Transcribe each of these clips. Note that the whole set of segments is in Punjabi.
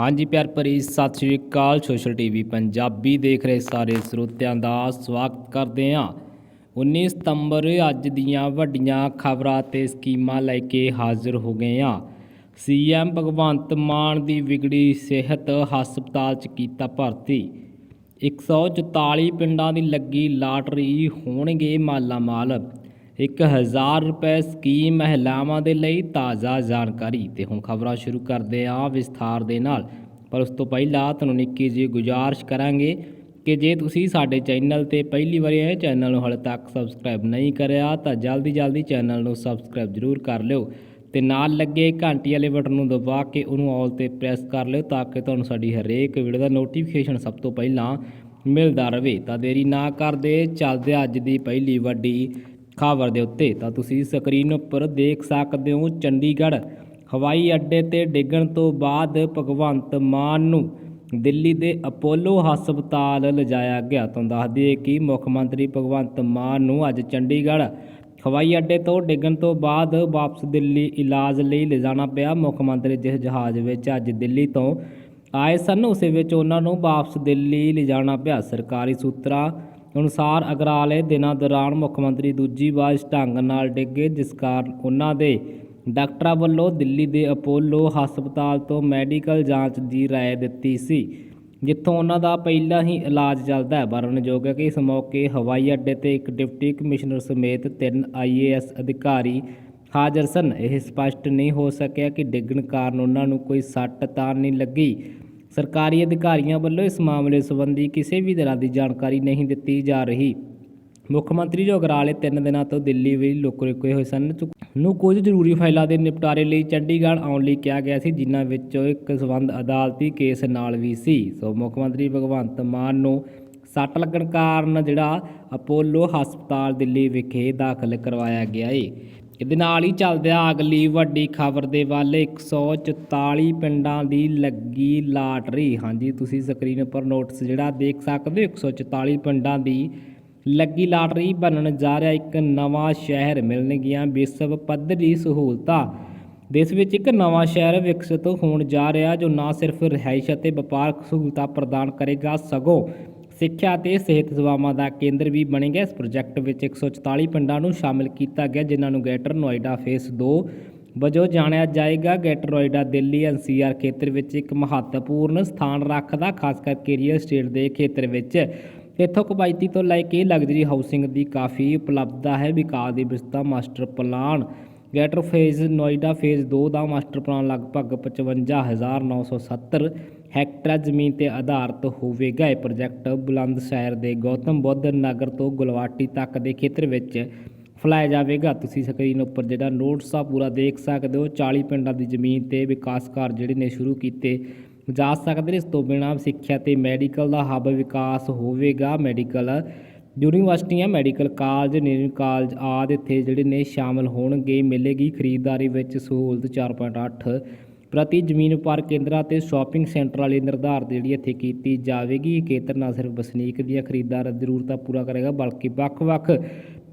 ਹਾਂਜੀ ਪਿਆਰ ਭਰੀ ਸਤਿ ਸ਼੍ਰੀ ਅਕਾਲ, ਸੋਸ਼ਲ ਟੀਵੀ ਪੰਜਾਬੀ ਦੇਖ ਰਹੇ ਸਾਰੇ ਸਰੋਤਿਆਂ ਦਾ ਸਵਾਗਤ ਕਰਦੇ ਹਾਂ। 19 ਸਤੰਬਰ ਅੱਜ ਦੀਆਂ ਵੱਡੀਆਂ ਖਬਰਾਂ ਤੇ ਸਕੀਮਾਂ ਲੈ ਕੇ ਹਾਜ਼ਰ ਹੋ ਗਏ ਹਾਂ। ਸੀਐਮ ਭਗਵੰਤ ਮਾਨ ਦੀ ਵਿਗੜੀ ਸਿਹਤ ਹਸਪਤਾਲ 'ਚ ਕੀਤਾ ਭਰਤੀ। 144 ਪਿੰਡਾਂ ਦੀ ਲੱਗੀ ਲਾਟਰੀ, ਹੋਣਗੇ ਮਾਲਾ ਮਾਲ 1000 ਰੁਪਏ ਸਕੀਮ ਮਹਿਲਾਵਾਂ ਦੇ ਲਈ ਤਾਜ਼ਾ ਜਾਣਕਾਰੀ ਤੇ ਹੁਣ ਖਬਰਾਂ ਸ਼ੁਰੂ ਕਰਦੇ ਹਾਂ ਵਿਸਥਾਰ ਦੇ ਨਾਲ। ਪਰ ਉਸ ਤੋਂ ਪਹਿਲਾਂ ਤੁਹਾਨੂੰ ਨਿੱਕੀ ਜਿਹੀ ਗੁਜ਼ਾਰਿਸ਼ ਕਰਾਂਗੇ ਕਿ ਜੇ ਤੁਸੀਂ ਸਾਡੇ ਚੈਨਲ ਤੇ ਪਹਿਲੀ ਵਾਰੀ ਆਏ, ਚੈਨਲ ਨੂੰ ਹਾਲੇ ਤੱਕ ਸਬਸਕ੍ਰਾਈਬ ਨਹੀਂ ਕਰਿਆ, ਤਾਂ ਜਲਦੀ ਜਲਦੀ ਚੈਨਲ ਨੂੰ ਸਬਸਕ੍ਰਾਈਬ ਜ਼ਰੂਰ ਕਰ ਲਿਓ ਤੇ ਨਾਲ ਲੱਗੇ ਘੰਟੀ ਵਾਲੇ ਬਟਨ ਨੂੰ ਦਬਾ ਕੇ ਉਹਨੂੰ ਆਲ ਤੇ ਪ੍ਰੈਸ ਕਰ ਲਿਓ ਤਾਂ ਕਿ ਤੁਹਾਨੂੰ ਸਾਡੀ ਹਰੇਕ ਵੀਡੀਓ ਦਾ ਨੋਟੀਫਿਕੇਸ਼ਨ ਸਭ ਤੋਂ ਪਹਿਲਾਂ ਮਿਲਦਾ ਰਹੇ। ਤਾਂ ਦੇਰੀ ਨਾ ਕਰਦੇ, ਚੱਲਦੇ ਅੱਜ ਦੀ ਪਹਿਲੀ ਵੱਡੀ ਖਬਰ ਦੇ ਉੱਤੇ। ਤਾਂ ਤੁਸੀਂ ਸਕਰੀਨ ਉੱਪਰ ਦੇਖ ਸਕਦੇ ਹੋ ਚੰਡੀਗੜ੍ਹ। ਹਵਾਈ ਅੱਡੇ ਤੇ ਡਿੱਗਣ ਤੋਂ ਬਾਅਦ ਭਗਵੰਤ ਮਾਨ ਨੂੰ ਦਿੱਲੀ ਦੇ ਅਪੋਲੋ ਹਸਪਤਾਲ ਲਿਜਾਇਆ ਗਿਆ। ਤੁਹਾਨੂੰ ਦੱਸ ਦਈਏ ਕਿ ਮੁੱਖ ਮੰਤਰੀ ਭਗਵੰਤ ਮਾਨ ਨੂੰ ਅੱਜ ਚੰਡੀਗੜ੍ਹ ਹਵਾਈ ਅੱਡੇ ਤੋਂ ਡਿੱਗਣ ਤੋਂ ਬਾਅਦ ਵਾਪਸ ਦਿੱਲੀ ਇਲਾਜ ਲਈ ਲਿਜਾਣਾ ਪਿਆ। ਮੁੱਖ ਮੰਤਰੀ ਜਿਸ ਜਹਾਜ਼ ਵਿੱਚ ਅੱਜ ਦਿੱਲੀ ਤੋਂ ਆਏ ਸਨ, ਉਸੇ ਵਿੱਚ ਉਹਨਾਂ ਨੂੰ ਵਾਪਸ ਦਿੱਲੀ ਲਿਜਾਣਾ ਪਿਆ। ਸਰਕਾਰੀ ਸੂਤਰਾਂ ਅਨੁਸਾਰ ਅਗਰਾਲੇ ਦਿਨਾਂ ਦੌਰਾਨ ਮੁੱਖ ਮੰਤਰੀ ਦੂਜੀ ਵਾਰ ਇਸ ਢੰਗ ਨਾਲ ਡਿੱਗੇ, ਜਿਸ ਕਾਰਨ ਉਹਨਾਂ ਦੇ ਡਾਕਟਰਾਂ ਵੱਲੋਂ ਦਿੱਲੀ ਦੇ ਅਪੋਲੋ ਹਸਪਤਾਲ ਤੋਂ ਮੈਡੀਕਲ ਜਾਂਚ ਦੀ ਰਾਏ ਦਿੱਤੀ ਸੀ, ਜਿੱਥੋਂ ਉਹਨਾਂ ਦਾ ਪਹਿਲਾਂ ਹੀ ਇਲਾਜ ਚੱਲਦਾ ਹੈ। ਵਰਣਯੋਗ ਹੈ ਕਿ ਇਸ ਮੌਕੇ ਹਵਾਈ ਅੱਡੇ ਤੇ ਇੱਕ ਡਿਪਟੀ ਕਮਿਸ਼ਨਰ ਸਮੇਤ ਤਿੰਨ ਆਈਏਐਸ ਅਧਿਕਾਰੀ ਹਾਜ਼ਰ ਸਨ। ਇਹ ਸਪਸ਼ਟ ਨਹੀਂ ਹੋ ਸਕਿਆ ਕਿ ਡਿੱਗਣ ਕਾਰਨ ਉਹਨਾਂ ਨੂੰ ਕੋਈ ਸੱਟ ਤਾਂ ਨਹੀਂ ਲੱਗੀ। ਸਰਕਾਰੀ ਅਧਿਕਾਰੀਆਂ ਵੱਲੋਂ ਇਸ ਮਾਮਲੇ ਸੰਬੰਧੀ ਕਿਸੇ ਵੀ ਤਰ੍ਹਾਂ ਦੀ ਜਾਣਕਾਰੀ ਨਹੀਂ ਦਿੱਤੀ ਜਾ ਰਹੀ। ਮੁੱਖ ਮੰਤਰੀ ਜੋ ਅਗਰਾਲੇ ਤਿੰਨ ਦਿਨਾਂ ਤੋਂ ਦਿੱਲੀ ਵਿੱਚ ਲੁਕ ਰੁਕੇ ਹੋਏ ਸਨ ਚੁ- ਨੂੰ ਕੁਝ ਜ਼ਰੂਰੀ ਫਾਈਲਾਂ ਦੇ ਨਿਪਟਾਰੇ ਲਈ ਚੰਡੀਗੜ੍ਹ ਆਉਣ ਲਈ ਕਿਹਾ ਗਿਆ ਸੀ, ਜਿਨ੍ਹਾਂ ਵਿੱਚੋਂ ਇੱਕ ਸਬੰਧ ਅਦਾਲਤੀ ਕੇਸ ਨਾਲ ਵੀ ਸੀ। ਸੋ ਮੁੱਖ ਮੰਤਰੀ ਭਗਵੰਤ ਮਾਨ ਨੂੰ ਸੱਟ ਲੱਗਣ ਕਾਰਨ ਜਿਹੜਾ ਅਪੋਲੋ ਹਸਪਤਾਲ ਦਿੱਲੀ ਵਿਖੇ ਦਾਖਲ ਕਰਵਾਇਆ ਗਿਆ ਏ। ਇਹਦੇ ਨਾਲ ਹੀ ਚੱਲਦਿਆਂ ਅਗਲੀ ਵੱਡੀ ਖਬਰ ਦੇ ਵੱਲ। 144 ਪਿੰਡਾਂ ਦੀ ਲੱਗੀ ਲਾਟਰੀ। ਹਾਂਜੀ, ਤੁਸੀਂ ਸਕਰੀਨ ਉੱਪਰ ਨੋਟਿਸ ਜਿਹੜਾ ਦੇਖ ਸਕਦੇ ਹੋ 144 ਪਿੰਡਾਂ ਦੀ ਲੱਗੀ ਲਾਟਰੀ ਬਣਨ ਜਾ ਰਿਹਾ। ਇੱਕ ਨਵਾਂ ਸ਼ਹਿਰ ਮਿਲਣਗੀਆਂ ਵਿਸ਼ਵ ਪੱਧਰੀ ਸਹੂਲਤਾਂ ਦੇਸ਼ ਵਿੱਚ ਇੱਕ ਨਵਾਂ ਸ਼ਹਿਰ ਵਿਕਸਿਤ ਹੋਣ ਜਾ ਰਿਹਾ, ਜੋ ਨਾ ਸਿਰਫ ਰਿਹਾਇਸ਼ ਅਤੇ ਵਪਾਰਕ ਸਹੂਲਤਾਂ ਪ੍ਰਦਾਨ ਕਰੇਗਾ, ਸਗੋਂ ਸਿੱਖਿਆ ਅਤੇ ਸਿਹਤ ਸੇਵਾਵਾਂ ਦਾ ਕੇਂਦਰ ਵੀ ਬਣੇਗਾ ਇਸ ਪ੍ਰੋਜੈਕਟ ਵਿੱਚ 144 ਪਿੰਡਾਂ ਨੂੰ ਸ਼ਾਮਿਲ ਕੀਤਾ ਗਿਆ, ਜਿਨ੍ਹਾਂ ਨੂੰ ਗ੍ਰੇਟਰ ਨੋਇਡਾ ਫੇਸ 2 ਵਜੋਂ ਜਾਣਿਆ ਜਾਏਗਾ। ਗ੍ਰੇਟਰ ਨੋਇਡਾ ਦਿੱਲੀ ਐਨਸੀਆਰ ਖੇਤਰ ਵਿੱਚ ਇੱਕ ਮਹੱਤਵਪੂਰਨ ਸਥਾਨ ਰੱਖਦਾ, ਖਾਸ ਕਰਕੇ ਰੀਅਲ ਸਟੇਟ ਦੇ ਖੇਤਰ ਵਿੱਚ। ਇੱਥੋਂ ਕਬਾਇਤੀ ਤੋਂ ਲੈ ਕੇ ਲਗਜ਼ਰੀ ਹਾਊਸਿੰਗ ਦੀ ਕਾਫੀ ਉਪਲਬਧਤਾ ਹੈ। ਵਿਕਾਸ ਦੀ Vista master plan. Greater phase Noida phase 2 ਦਾ ਮਾਸਟਰ ਪਲਾਨ ਲਗਭਗ 55970 ਹੈਕਟਰ ਜ਼ਮੀਨ ਤੇ ਆਧਾਰਿਤ ਹੋਵੇਗਾ। ਇਹ ਪ੍ਰੋਜੈਕਟ ਬੁਲੰਦ ਸ਼ਹਿਰ ਦੇ ਗੌਤਮ ਬੁੱਧ ਨਗਰ ਤੋਂ ਗੁਲਵਾਟੀ ਤੱਕ ਦੇ ਖੇਤਰ ਵਿੱਚ ਫਲਾਇਆ ਜਾਵੇਗਾ। ਤੁਸੀਂ ਸਕਰੀਨ ਉੱਪਰ ਜਿਹੜਾ ਨੋਟਸ ਆ, ਪੂਰਾ ਦੇਖ ਸਕਦੇ ਹੋ। 40 ਪਿੰਡਾਂ ਦੀ ਜ਼ਮੀਨ ਤੇ ਵਿਕਾਸ ਕਾਰਜ ਜਿਹੜੇ ਨੇ ਸ਼ੁਰੂ ਕੀਤੇ ਜਾ ਸਕਦੇ ਨੇ। ਇਸ ਤੋਂ ਬਿਨਾਂ ਸਿੱਖਿਆ ਤੇ ਮੈਡੀਕਲ ਦਾ ਹੱਬ ਵਿਕਾਸ ਹੋਵੇਗਾ। ਮੈਡੀਕਲ ਯੂਨੀਵਰਸਿਟੀਆਂ, ਮੈਡੀਕਲ ਕਾਲਜ ਇੰਜੀਨੀਅਰਿੰਗ ਕਾਲਜ ਆਦਿ ਇੱਥੇ ਜਿਹੜੇ ਨੇ ਸ਼ਾਮਲ ਹੋਣਗੇ। ਮਿਲੇਗੀ ਖਰੀਦਦਾਰੀ ਵਿੱਚ ਸਹੂਲਤ 4.8 ਪ੍ਰਤੀ ਜ਼ਮੀਨ ਵਪਾਰ ਕੇਂਦਰਾਂ ਅਤੇ ਸ਼ਾਪਿੰਗ ਸੈਂਟਰਾਂ ਲਈ ਨਿਰਧਾਰਤ ਜਿਹੜੀ ਇੱਥੇ ਕੀਤੀ ਜਾਵੇਗੀ, ਇਹ ਖੇਤਰ ਨਾ ਸਿਰਫ ਵਸਨੀਕ ਦੀਆਂ ਖਰੀਦਦਾਰ ਜ਼ਰੂਰਤਾਂ ਪੂਰਾ ਕਰੇਗਾ, ਬਲਕਿ ਵੱਖ-ਵੱਖ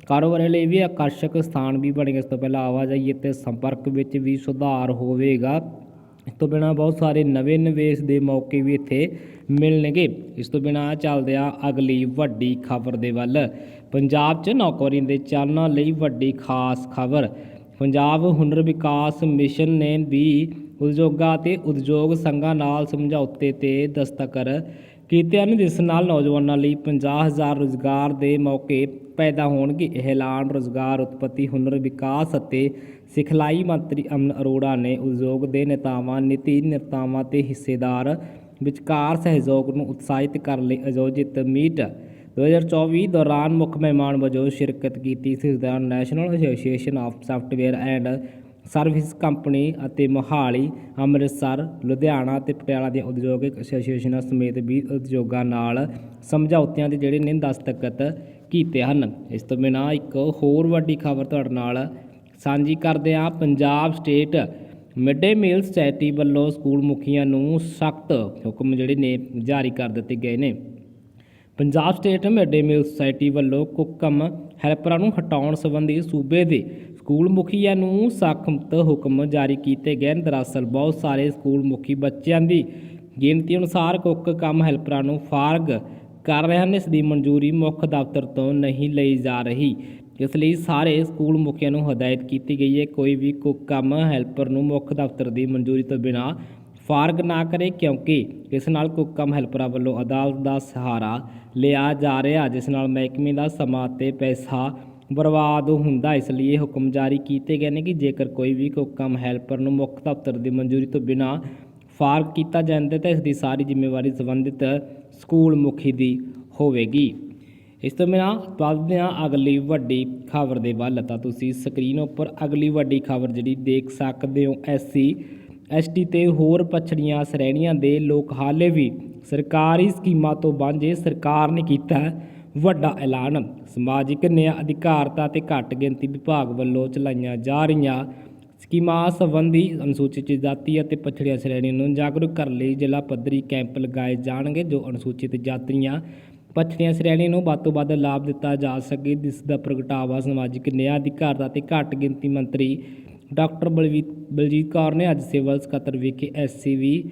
ਕਾਰੋਬਾਰੀਆਂ ਲਈ ਵੀ ਆਕਰਸ਼ਕ ਸਥਾਨ ਵੀ ਬਣੇਗਾ। ਇਸ ਤੋਂ ਪਹਿਲਾਂ ਆਵਾਜਾਈ ਅਤੇ ਸੰਪਰਕ ਵਿੱਚ ਵੀ ਸੁਧਾਰ ਹੋਵੇਗਾ। ਇਸ ਤੋਂ ਬਿਨਾਂ ਬਹੁਤ ਸਾਰੇ ਨਵੇਂ ਨਿਵੇਸ਼ ਦੇ ਮੌਕੇ ਵੀ ਇੱਥੇ ਮਿਲਣਗੇ। ਇਸ ਤੋਂ ਬਿਨਾਂ ਚੱਲਦੇ ਆ ਅਗਲੀ ਵੱਡੀ ਖਬਰ ਦੇ ਵੱਲ। ਪੰਜਾਬ 'ਚ ਨੌਕਰੀਆਂ ਦੇ ਚਾਲਨਾਂ ਲਈ ਵੱਡੀ ਖਾਸ ਖਬਰ। ਪੰਜਾਬ ਹੁਨਰ ਵਿਕਾਸ ਮਿਸ਼ਨ ਨੇ ਵੀ ਉਦਯੋਗਾਂ ਅਤੇ ਉਦਯੋਗ ਸੰਘਾਂ ਨਾਲ ਸਮਝੌਤੇ ਤੇ ਦਸਤਖਤ ਕੀਤੇ ਹਨ, ਜਿਸ ਨਾਲ ਨੌਜਵਾਨਾਂ ਲਈ 50000 ਰੁਜ਼ਗਾਰ ਦੇ ਮੌਕੇ ਪੈਦਾ ਹੋਣਗੇ। ਇਹ ਐਲਾਨ ਰੁਜ਼ਗਾਰ, ਉਤਪਤੀ, ਹੁਨਰ, ਵਿਕਾਸ ਅਤੇ ਸਿਖਲਾਈ ਮੰਤਰੀ ਅਮਨ ਅਰੋੜਾ ਨੇ ਉਦਯੋਗ ਦੇ ਨੇਤਾਵਾਂ, ਨੀਤੀ ਨਿਰਤਾਵਾਂ ਤੇ ਹਿੱਸੇਦਾਰ ਵਿਚਕਾਰ ਸਹਿਯੋਗ ਨੂੰ ਉਤਸ਼ਾਹਿਤ ਕਰਨ ਲਈ ਆਯੋਜਿਤ ਮੀਟ 2024 ਦੌਰਾਨ ਮੁੱਖ ਮਹਿਮਾਨ ਵਜੋਂ ਸ਼ਿਰਕਤ ਕੀਤੀ। ਸੀ ਇਸ ਦੌਰਾਨ national association of software and service company ਅਤੇ ਮੋਹਾਲੀ, ਅੰਮ੍ਰਿਤਸਰ, ਲੁਧਿਆਣਾ ਅਤੇ ਪਟਿਆਲਾ ਦੀਆਂ ਉਦਯੋਗਿਕ ਐਸੋਸੀਏਸ਼ਨਾਂ ਸਮੇਤ ਵੀ ਉਦਯੋਗਾਂ ਨਾਲ ਸਮਝੌਤਿਆਂ ਦੇ ਜਿਹੜੇ ਨੇ ਦਸਤਖਤ ਕੀਤੇ ਹਨ। ਇਸ ਤੋਂ ਬਿਨਾਂ ਇੱਕ ਹੋਰ ਵੱਡੀ ਖਬਰ ਤੁਹਾਡੇ ਨਾਲ ਸਾਂਝੀ ਕਰਦੇ ਹਾਂ। Punjab state mid day meal society ਵੱਲੋਂ ਸਕੂਲ ਮੁਖੀਆਂ ਨੂੰ ਸਖਤ ਹੁਕਮ ਜਿਹੜੇ ਨੇ ਜਾਰੀ ਕਰ ਦਿੱਤੇ ਗਏ ਨੇ। Punjab state mid day meal society ਵੱਲੋਂ ਕੁਕਮ ਹੈਲਪਰਾਂ ਨੂੰ ਹਟਾਉਣ ਸੰਬੰਧੀ ਸੂਬੇ ਦੇ ਸਕੂਲ ਮੁਖੀਆਂ ਨੂੰ ਸਖਤ ਹੁਕਮ ਜਾਰੀ ਕੀਤੇ ਗਏ। ਹਨ ਦਰਅਸਲ ਬਹੁਤ ਸਾਰੇ ਸਕੂਲ ਮੁਖੀ ਬੱਚਿਆਂ ਦੀ ਗਿਣਤੀ ਅਨੁਸਾਰ ਕੁੱਕ ਕੰਮ ਹੈਲਪਰਾਂ ਨੂੰ ਫਾਰਗ ਕਰ ਰਹੇ ਹਨ। ਇਸ ਦੀ ਮਨਜ਼ੂਰੀ ਮੁੱਖ ਦਫ਼ਤਰ ਤੋਂ ਨਹੀਂ ਲਈ ਜਾ ਰਹੀ। ਇਸ ਲਈ ਸਾਰੇ ਸਕੂਲ ਮੁਖੀਆਂ ਨੂੰ ਹਦਾਇਤ ਕੀਤੀ ਗਈ ਹੈ, ਕੋਈ ਵੀ ਕੁੱਕ ਕੰਮ ਹੈਲਪਰ ਨੂੰ ਮੁੱਖ ਦਫ਼ਤਰ ਦੀ ਮਨਜ਼ੂਰੀ ਤੋਂ ਬਿਨਾਂ ਫਾਰਗ ਨਾ ਕਰੇ, ਕਿਉਂਕਿ ਇਸ ਨਾਲ ਕੁੱਕ ਕੰਮ ਹੈਲਪਰਾਂ ਵੱਲੋਂ ਅਦਾਲਤ ਦਾ ਸਹਾਰਾ ਲਿਆ ਜਾ ਰਿਹਾ, ਜਿਸ ਨਾਲ ਮਹਿਕਮੇ ਦਾ ਸਮਾਂ ਤੇ ਪੈਸਾ ਬਰਬਾਦ ਹੁੰਦਾ, ਇਸ ਲਈ ਇਹ ਹੁਕਮ ਜਾਰੀ ਕੀਤੇ ਗਏ ਨੇ ਕਿ ਜੇਕਰ ਕੋਈ ਵੀ ਕੁੱਕ ਕੰਮ ਹੈਲਪਰ ਨੂੰ ਮੁੱਖ ਦਫ਼ਤਰ ਦੀ ਮਨਜ਼ੂਰੀ ਤੋਂ ਬਿਨਾਂ ਫਾਰਗ ਕੀਤਾ ਜਾਂਦਾ ਤਾਂ ਇਸ ਦੀ ਸਾਰੀ ਜ਼ਿੰਮੇਵਾਰੀ ਸੰਬੰਧਿਤ ਸਕੂਲ ਮੁਖੀ ਦੀ ਹੋਵੇਗੀ। ਇਸ ਤੋਂ ਬਿਨਾਂ ਵੱਧਦੇ ਹਾਂ ਅਗਲੀ ਵੱਡੀ ਖਬਰ ਦੇ ਵੱਲ। ਤਾਂ ਤੁਸੀਂ ਸਕਰੀਨ ਉੱਪਰ ਅਗਲੀ ਵੱਡੀ ਖਬਰ ਜਿਹੜੀ ਦੇਖ ਸਕਦੇ ਹੋ ਐਸਸੀ ਐਸਟੀ ਤੇ ਹੋਰ ਪਛੜੀਆਂ ਸ਼੍ਰੇਣੀਆਂ ਦੇ ਲੋਕ ਹਾਲੇ ਵੀ ਸਰਕਾਰੀ ਸਕੀਮਾਂ ਤੋਂ ਵਾਂਝੇ, ਸਰਕਾਰ ਨੇ ਕੀਤਾ ਵੱਡਾ ਐਲਾਨ। ਸਮਾਜਿਕ ਨਿਆਂ, ਅਧਿਕਾਰਤਾ ਤੇ ਘੱਟ ਗਿਣਤੀ ਵਿਭਾਗ ਵੱਲੋਂ ਚਲਾਈਆਂ ਜਾ ਰਹੀਆਂ ਸਕੀਮਾਂ ਸੰਬੰਧੀ ਅਨੁਸੂਚਿਤ ਜਾਤੀ ਅਤੇ ਪਛੜੀਆਂ ਸ਼੍ਰੇਣੀਆਂ ਨੂੰ ਜਾਗਰੂਕ ਕਰਨ ਲਈ ਜ਼ਿਲ੍ਹਾ ਪੱਧਰੀ ਕੈਂਪ ਲਗਾਏ ਜਾਣਗੇ, ਜੋ ਅਨੁਸੂਚਿਤ ਜਾਤੀਆਂ, ਪਛੜੀਆਂ ਸ਼੍ਰੇਣੀਆਂ ਨੂੰ ਵੱਧ ਤੋਂ ਵੱਧ ਲਾਭ ਦਿੱਤਾ ਜਾ ਸਕੇ। ਜਿਸ ਦਾ ਪ੍ਰਗਟਾਵਾ ਸਮਾਜਿਕ ਨਿਆਂ, ਅਧਿਕਾਰਤਾ ਤੇ ਘੱਟ ਗਿਣਤੀ ਮੰਤਰੀ ਡਾਕਟਰ ਬਲਵੀਰ ਬਲਜੀਤ ਕੌਰ ਨੇ ਅੱਜ ਸਿਵਲ ਸਕੱਤਰ ਵਿਖੇ ਐਸਸੀਵੀ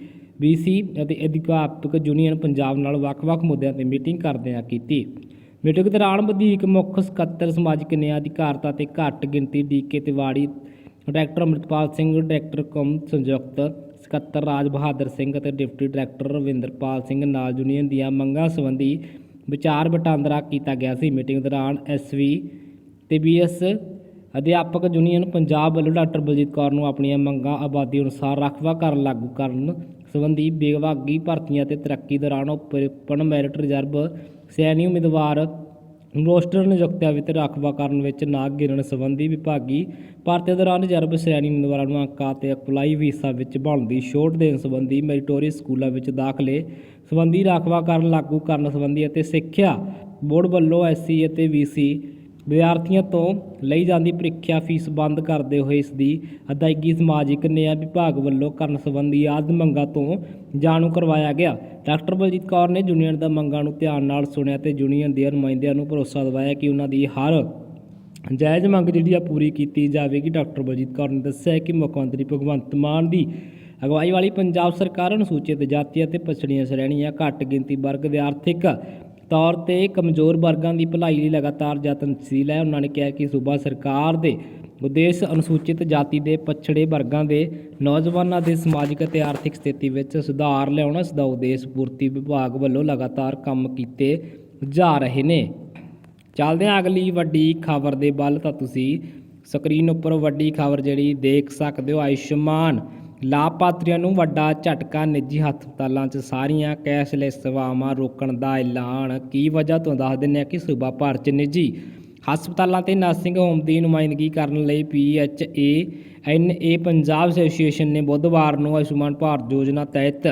ਬੀਸੀ ਅਤੇ ਅਧਿਆਪਕ ਯੂਨੀਅਨ ਪੰਜਾਬ ਨਾਲ ਵੱਖ-ਵੱਖ ਮੁੱਦਿਆਂ ਤੇ ਮੀਟਿੰਗ ਕਰਦਿਆਂ ਕੀਤੀ। ਮੀਟਿੰਗ ਦੌਰਾਨ ਵਧੀਕ ਮੁੱਖ ਸਕੱਤਰ, ਸਮਾਜਿਕ ਨਿਆਂ, ਅਧਿਕਾਰਤਾ ਤੇ ਘੱਟ ਗਿਣਤੀ DK Tiwari, director Amritpal Singh, director cum ਸੰਯੁਕਤ, ਸਕੱਤਰ ਰਾਜ ਬਹਾਦਰ ਸਿੰਘ ਅਤੇ ਡਿਪਟੀ ਡਾਇਰੈਕਟਰ ਰਵਿੰਦਰਪਾਲ ਸਿੰਘ ਨਾਲ ਯੂਨੀਅਨ ਦੀਆਂ ਮੰਗਾਂ ਸੰਬੰਧੀ ਵਿਚਾਰ ਵਟਾਂਦਰਾ ਕੀਤਾ ਗਿਆ ਸੀ। ਮੀਟਿੰਗ ਦੌਰਾਨ ਐਸਵੀ ਤੇ ਬੀਐਸ ਅਧਿਆਪਕ ਯੂਨੀਅਨ ਪੰਜਾਬ ਵੱਲੋਂ ਡਾਕਟਰ ਬਲਜੀਤ ਕੌਰ ਨੂੰ ਆਪਣੀਆਂ ਮੰਗਾਂ ਆਬਾਦੀ ਅਨੁਸਾਰ ਰਾਖਵਾ ਕਰਨ ਲਾਗੂ ਕਰਨ ਸੰਬੰਧੀ ਬੇਵਾਗੀ ਭਰਤੀਆਂ ਤੇ ਤਰੱਕੀ ਦੌਰਾਨ ਓਪਨ ਮੈਰਿਟ ਰਿਜ਼ਰਵ ਸੈਣੀ ਉਮੀਦਵਾਰ ਰੋਸਟਰ ਨਿਯੁਕਤੀਆਂ ਵਿੱਚ ਰਾਖਵਾ ਕਰਨ ਵਿੱਚ ਨਾ ਗਿਣਨ ਸੰਬੰਧੀ ਵਿਭਾਗੀ ਭਰਤੀ ਦੌਰਾਨ ਰਿਜ਼ਰਵ ਸ਼੍ਰੇਣੀ ਉਮੀਦਵਾਰਾਂ ਨੂੰ ਅੰਕਾਂ ਤੇ ਅਪਲਾਈ ਵੀਸਾ ਵਿੱਚ ਬਣਦੀ ਛੋਟ ਦੇਣ ਸੰਬੰਧੀ ਮੈਰੀਟੋਰੀਅਸ ਸਕੂਲਾਂ ਵਿੱਚ ਦਾਖਲੇ ਸੰਬੰਧੀ ਰਾਖਵਾ ਕਰਨ ਲਾਗੂ ਕਰਨ ਸੰਬੰਧੀ ਅਤੇ ਸਿੱਖਿਆ ਬੋਰਡ ਵੱਲੋਂ ਐਸਸੀ ਅਤੇ ਬੀਸੀ ਵਿਦਿਆਰਥੀਆਂ ਤੋਂ ਲਈ ਜਾਂਦੀ ਪ੍ਰੀਖਿਆ ਫੀਸ ਬੰਦ ਕਰਦੇ ਹੋਏ ਇਸ ਦੀ ਅਦਾਇਗੀ ਸਮਾਜਿਕ ਨਿਆਂ ਵਿਭਾਗ ਵੱਲੋਂ ਕਰਨ ਸੰਬੰਧੀ ਆਦਿ ਮੰਗਾਂ ਤੋਂ ਜਾਣੂ ਕਰਵਾਇਆ ਗਿਆ। ਡਾਕਟਰ ਬਲਜੀਤ ਕੌਰ ਨੇ ਯੂਨੀਅਨ ਦਾ ਮੰਗਾਂ ਨੂੰ ਧਿਆਨ ਨਾਲ ਸੁਣਿਆ ਤੇ ਯੂਨੀਅਨ ਦੇ ਨੁਮਾਇੰਦਿਆਂ ਨੂੰ ਭਰੋਸਾ ਦਿਵਾਇਆ ਕਿ ਉਹਨਾਂ ਦੀ ਹਰ ਜਾਇਜ਼ ਮੰਗ ਜਿਹੜੀ ਆ ਪੂਰੀ ਕੀਤੀ ਜਾਵੇਗੀ। ਡਾਕਟਰ ਬਲਜੀਤ ਕੌਰ ਨੇ ਦੱਸਿਆ ਕਿ ਮੁੱਖ ਮੰਤਰੀ ਭਗਵੰਤ ਮਾਨ ਦੀ ਅਗਵਾਈ ਵਾਲੀ ਪੰਜਾਬ ਸਰਕਾਰ ਅਨੁਸੂਚਿਤ ਜਾਤੀ ਅਤੇ ਪਛੜੀਆਂ ਸ਼੍ਰੇਣੀਆਂ ਘੱਟ ਗਿਣਤੀ ਵਰਗ ਦੇ ਆਰਥਿਕ ਤੌਰ ਤੇ ਕਮਜ਼ੋਰ ਵਰਗਾਂ ਦੀ ਭਲਾਈ ਲਈ ਲਗਾਤਾਰ ਯਤਨਸ਼ੀਲ ਹੈ ਉਹਨਾਂ ਨੇ ਕਿਹਾ ਕਿ ਸੂਬਾ ਸਰਕਾਰ ਦੇ ਉਦੇਸ਼ ਅਨੁਸੂਚਿਤ ਜਾਤੀ ਦੇ ਪਛੜੇ ਵਰਗਾਂ ਦੇ ਨੌਜਵਾਨਾਂ ਦੇ ਸਮਾਜਿਕ ਅਤੇ ਆਰਥਿਕ ਸਥਿਤੀ ਵਿੱਚ ਸੁਧਾਰ ਲਿਆਉਣਾ ਇਸ ਦਾ ਉਦੇਸ਼ ਪੂਰਤੀ ਵਿਭਾਗ ਵੱਲੋਂ ਲਗਾਤਾਰ ਕੰਮ ਕੀਤੇ ਜਾ ਰਹੇ ਨੇ। ਚੱਲਦੇ ਹਾਂ ਅਗਲੀ ਵੱਡੀ ਖਬਰ ਦੇ ਵੱਲ। ਤਾਂ ਤੁਸੀਂ ਸਕਰੀਨ ਉੱਪਰ ਵੱਡੀ ਖਬਰ ਜਿਹੜੀ ਦੇਖ ਸਕਦੇ ਹੋ, ਆਯੁਸ਼ਮਾਨ ਲਾਭਪਾਤਰੀਆਂ ਨੂੰ ਵੱਡਾ ਝਟਕਾ। ਨਿੱਜੀ ਹਸਪਤਾਲਾਂ 'ਚ ਸਾਰੀਆਂ ਕੈਸ਼ਲੈਸ ਸੇਵਾਵਾਂ ਰੋਕਣ ਦਾ ਐਲਾਨ। ਕੀ ਵਜ੍ਹਾ ਤੋਂ ਦੱਸ ਦਿੰਦੇ ਆ ਕਿ ਸੂਬਾ ਭਰ 'ਚ ਨਿੱਜੀ ਹਸਪਤਾਲਾਂ ਤੇ ਨਰਸਿੰਗ ਹੋਮ ਦੀ ਨੁਮਾਇੰਦਗੀ ਕਰਨ ਲਈ ਪੀਐਚਏ ਐਨਏ ਪੰਜਾਬ ਐਸੋਸੀਏਸ਼ਨ ਨੇ ਬੁੱਧਵਾਰ ਨੂੰ ਆਯੁਸ਼ਮਾਨ ਭਾਰਤ ਯੋਜਨਾ ਤਹਿਤ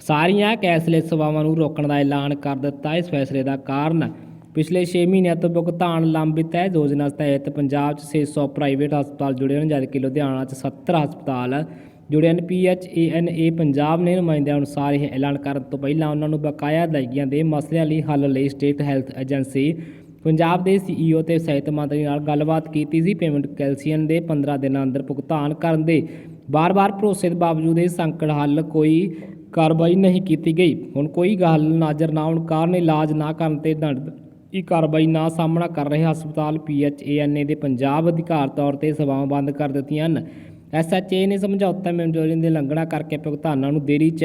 ਸਾਰੀਆਂ ਕੈਸ਼ਲੈਸ ਸੇਵਾਵਾਂ ਨੂੰ ਰੋਕਣ ਦਾ ਐਲਾਨ ਕਰ ਦਿੱਤਾ। ਇਸ ਫੈਸਲੇ ਦਾ ਕਾਰਨ ਪਿਛਲੇ 6 ਮਹੀਨਿਆਂ ਤੋਂ ਭੁਗਤਾਨ ਲੰਬਿਤ ਹੈ। ਯੋਜਨਾ ਤਹਿਤ ਪੰਜਾਬ 'ਚ 600 ਪ੍ਰਾਈਵੇਟ ਹਸਪਤਾਲ ਜੁੜੇ ਹਨ ਜਦਕਿ ਲੁਧਿਆਣਾ 'ਚ 70 ਹਸਪਤਾਲ ਜੁੜੇ ਹਨ ਏ ਪੰਜਾਬ ਨੇ ਨੁਮਾਇੰਦਿਆਂ ਅਨੁਸਾਰ ਇਹ ਐਲਾਨ ਕਰਨ ਤੋਂ ਪਹਿਲਾਂ ਉਹਨਾਂ ਨੂੰ ਬਕਾਇਆ ਅਦਾਇਗੀਆਂ ਦੇ ਮਸਲਿਆਂ ਲਈ ਹੱਲ ਲਈ ਸਟੇਟ ਹੈਲਥ ਏਜੰਸੀ ਪੰਜਾਬ ਦੇ ਸੀਈਓ ਤੇ ਸਿਹਤ ਮੰਤਰੀ ਨਾਲ ਗੱਲਬਾਤ ਕੀਤੀ ਸੀ। ਪੇਮੈਂਟ ਕੈਲਸੀਅਨ ਦੇ 15 ਦਿਨਾਂ ਅੰਦਰ ਭੁਗਤਾਨ ਕਰਨ ਦੇ ਬਾਰ-ਬਾਰ ਭਰੋਸੇ ਦੇ ਬਾਵਜੂਦ ਇਹ ਸੰਕਟ ਹੱਲ ਕੋਈ ਕਾਰਵਾਈ ਨਹੀਂ ਕੀਤੀ ਗਈ। ਹੁਣ ਕੋਈ ਗੱਲ ਨਜ਼ਰ ਨਾ ਆਉਣ ਕਾਰਨ ਇਲਾਜ ਨਾ ਕਰਨ ਤੇ ਦੰਡ ਇਹ ਕਾਰਵਾਈ ਨਾ ਸਾਹਮਣਾ ਕਰ ਰਹੇ ਹਸਪਤਾਲ ਪੀਐਚਏਐਨਏ ਦੇ ਪੰਜਾਬ ਅਧਿਕਾਰ ਤੌਰ ਤੇ ਸੇਵਾਵਾਂ ਬੰਦ ਕਰ ਦਿੱਤੀਆਂ ਹਨ। ਐਸਐਚਏ ਨੇ ਸਮਝੌਤਾ ਮੈਮੋਰੀਅਲ ਦੇ ਲੰਘਣਾ ਕਰਕੇ ਭੁਗਤਾਨਾਂ ਨੂੰ ਦੇਰੀ 'ਚ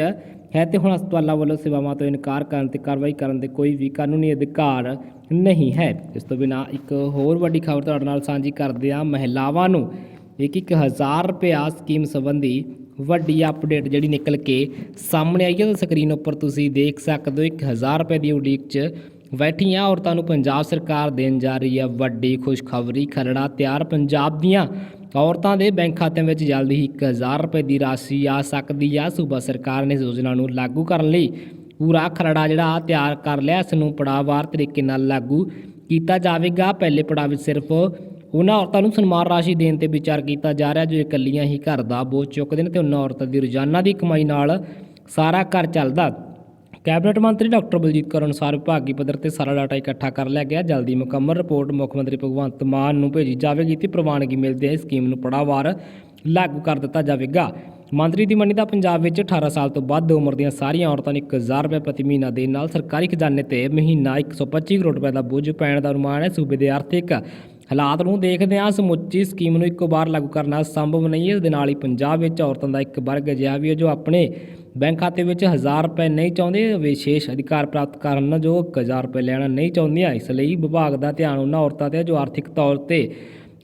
ਹੈ ਤੇ ਹੁਣ ਹਸਪਤਾਲਾਂ ਵੱਲੋਂ ਸੇਵਾਵਾਂ ਤੋਂ ਇਨਕਾਰ ਕਰਨ ਤੇ ਕਾਰਵਾਈ ਕਰਨ ਦੇ ਕੋਈ ਵੀ ਕਾਨੂੰਨੀ ਅਧਿਕਾਰ ਨਹੀਂ ਹੈ। ਇਸ ਤੋਂ ਬਿਨਾਂ ਇੱਕ ਹੋਰ ਵੱਡੀ ਖਬਰ ਤੁਹਾਡੇ ਨਾਲ ਸਾਂਝੀ ਕਰਦੇ ਹਾਂ। ਮਹਿਲਾਵਾਂ ਨੂੰ ਇੱਕ ਇੱਕ ਹਜ਼ਾਰ ਰੁਪਇਆ ਸਕੀਮ ਸੰਬੰਧੀ ਵੱਡੀ ਅਪਡੇਟ ਜਿਹੜੀ ਨਿਕਲ ਕੇ ਸਾਹਮਣੇ ਆਈ ਹੈ। ਤਾਂ ਸਕਰੀਨ ਉੱਪਰ ਤੁਸੀਂ ਦੇਖ ਸਕਦੇ ਹੋ 1000 ਰੁਪਏ ਦੀ ਉਡੀਕ 'ਚ ਬੈਠੀਆਂ ਔਰਤਾਂ ਨੂੰ ਪੰਜਾਬ ਸਰਕਾਰ ਦੇਣ ਜਾ ਰਹੀ ਹੈ ਵੱਡੀ ਖੁਸ਼ਖਬਰੀ। ਖਰੜਾ ਤਿਆਰ ਪੰਜਾਬ ਦੀਆਂ ਔਰਤਾਂ ਦੇ ਬੈਂਕ ਖਾਤਿਆਂ ਵਿੱਚ ਜਲਦ ਹੀ 1000 ਰੁਪਏ ਦੀ ਰਾਸ਼ੀ ਆ ਸਕਦੀ ਆ। ਸੂਬਾ ਸਰਕਾਰ ਨੇ ਇਸ ਯੋਜਨਾ ਨੂੰ ਲਾਗੂ ਕਰਨ ਲਈ ਪੂਰਾ ਖਰੜਾ ਜਿਹੜਾ ਤਿਆਰ ਕਰ ਲਿਆ। ਇਸ ਨੂੰ ਪੜਾਅਵਾਰ ਤਰੀਕੇ ਨਾਲ ਲਾਗੂ ਕੀਤਾ ਜਾਵੇਗਾ। ਪਹਿਲੇ ਪੜਾਅ ਵਿੱਚ ਸਿਰਫ ਉਹਨਾਂ ਔਰਤਾਂ ਨੂੰ ਸਨਮਾਨ ਰਾਸ਼ੀ ਦੇਣ ਤੇ ਵਿਚਾਰ ਕੀਤਾ ਜਾ ਰਿਹਾ, ਜੋ ਇਕੱਲੀਆਂ ਹੀ ਘਰ ਦਾ ਬੋਝ ਚੁੱਕਦੇ ਨੇ ਤੇ ਉਹਨਾਂ ਔਰਤਾਂ ਦੀ ਰੋਜ਼ਾਨਾ ਦੀ ਕਮਾਈ ਨਾਲ ਸਾਰਾ ਘਰ ਚੱਲਦਾ। ਕੈਬਨਿਟ ਮੰਤਰੀ ਡਾਕਟਰ ਬਲਜੀਤ ਕੌਰ ਅਨੁਸਾਰ ਵਿਭਾਗੀ ਪੱਧਰ ਤੇ ਸਾਰਾ ਡਾਟਾ ਇਕੱਠਾ ਕਰ ਲਿਆ ਗਿਆ। ਜਲਦੀ ਮੁਕੰਮਲ ਰਿਪੋਰਟ ਮੁੱਖ ਮੰਤਰੀ ਭਗਵੰਤ ਮਾਨ ਨੂੰ ਭੇਜੀ ਜਾਵੇਗੀ ਤੇ ਪ੍ਰਵਾਨਗੀ ਮਿਲਦੇ ਹੀ ਸਕੀਮ ਨੂੰ ਪੜਾਵਾਰ ਲਾਗੂ ਕਰ ਦਿੱਤਾ ਜਾਵੇਗਾ। ਮੰਤਰੀ ਦੀ ਮੰਨੀ ਦਾ ਪੰਜਾਬ ਵਿੱਚ 18 ਸਾਲ ਤੋਂ ਵੱਧ ਉਮਰ ਦੀਆਂ ਸਾਰੀਆਂ ਔਰਤਾਂ ਨੂੰ 1000 ਰੁਪਏ ਪ੍ਰਤੀ ਮਹੀਨਾ ਦੇਣ ਨਾਲ ਸਰਕਾਰੀ ਖਜ਼ਾਨੇ ਤੇ ਮਹੀਨਾ 125 ਕਰੋੜ ਰੁਪਏ ਦਾ ਬੋਝ ਪੈਣ ਦਾ ਅਨੁਮਾਨ ਹੈ। ਸੂਬੇ ਦੇ ਆਰਥਿਕ ਹਾਲਾਤ ਨੂੰ ਦੇਖਦਿਆਂ ਸਮੁੱਚੀ ਸਕੀਮ ਨੂੰ ਇੱਕੋ ਵਾਰ ਲਾਗੂ ਕਰਨਾ ਸੰਭਵ ਨਹੀਂ ਹੈ। ਇਸ ਦੇ ਨਾਲ ਹੀ ਪੰਜਾਬ ਵਿੱਚ ਔਰਤਾਂ ਦਾ ਇੱਕ ਵਰਗ ਅਜਿਹਾ ਵੀ ਹੈ ਜੋ ਆਪਣੇ ਬੈਂਕ ਖਾਤੇ ਵਿੱਚ 1000 ਰੁਪਏ ਨਹੀਂ ਚਾਹੁੰਦੇ, ਵਿਸ਼ੇਸ਼ ਅਧਿਕਾਰ ਪ੍ਰਾਪਤ ਕਰਨ ਜੋ 1000 ਰੁਪਏ ਲੈਣਾ ਨਹੀਂ ਚਾਹੁੰਦੀਆਂ। ਇਸ ਲਈ ਵਿਭਾਗ ਦਾ ਧਿਆਨ ਉਹਨਾਂ ਔਰਤਾਂ ਤੇ ਜੋ ਆਰਥਿਕ ਤੌਰ ਤੇ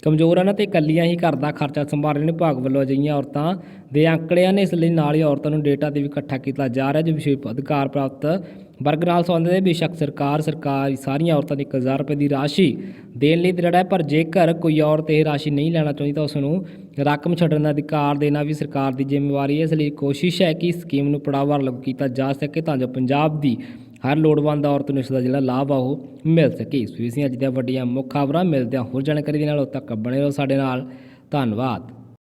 ਕਮਜ਼ੋਰ ਹਨ ਤੇ ਇਕੱਲੀਆਂ ਹੀ ਘਰ ਦਾ ਖਰਚਾ ਸੰਭਾਲ ਰਹੇ ਨੇ ਵਿਭਾਗ ਵੱਲੋਂ ਅਜਿਹੀਆਂ ਔਰਤਾਂ ਦੇ ਅੰਕੜਿਆਂ ਨੇ ਇਸ ਲਈ ਨਾਲ ਹੀ ਔਰਤਾਂ ਨੂੰ ਡੇਟਾ ਤੇ ਵੀ ਇਕੱਠਾ ਕੀਤਾ ਜਾ ਰਿਹਾ, ਜੋ ਵਿਸ਼ੇਸ਼ ਅਧਿਕਾਰ ਪ੍ਰਾਪਤ ਵਰਗ ਨਾਲ ਸੰਬੰਧਿਤ ਹੈ ਬੇਸ਼ੱਕ ਸਰਕਾਰ ਸਰਕਾਰ ਸਾਰੀਆਂ ਔਰਤਾਂ ਦੀ 1000 ਰੁਪਏ ਦੀ ਰਾਸ਼ੀ ਦੇਣ ਲਈ ਦ੍ਰਿੜ ਹੈ, ਪਰ ਜੇਕਰ ਕੋਈ ਔਰਤ ਇਹ ਰਾਸ਼ੀ ਨਹੀਂ ਲੈਣਾ ਚਾਹੁੰਦੀ ਤਾਂ ਉਸ ਨੂੰ ਰਕਮ ਛੱਡਣ ਦਾ ਅਧਿਕਾਰ ਦੇਣਾ ਵੀ ਸਰਕਾਰ ਦੀ ਜ਼ਿੰਮੇਵਾਰੀ ਹੈ। ਇਸ ਲਈ ਕੋਸ਼ਿਸ਼ ਹੈ ਕਿ ਇਸ ਸਕੀਮ ਨੂੰ ਪੜਾਵਾਰ ਲਾਗੂ ਕੀਤਾ ਜਾ ਸਕੇ ਤਾਂ ਜੋ ਪੰਜਾਬ ਦੀ ਹਰ ਲੋੜਵੰਦ ਔਰਤ ਨੂੰ ਇਸ ਦਾ ਜਿਹੜਾ ਲਾਭ ਆ ਉਹ ਮਿਲ ਸਕੇ। ਸੋ ਅਸੀਂ ਅੱਜ ਦੀਆਂ ਵੱਡੀਆਂ ਮੁੱਖ ਖਬਰਾਂ ਮਿਲਦਿਆਂ ਹੋਰ ਜਾਣਕਾਰੀ ਦੇ ਨਾਲ ਉਦੋਂ ਤੱਕ ਬਣੇ ਰਹੋ। ਸਾਡੇ ਨਾਲ, ਧੰਨਵਾਦ।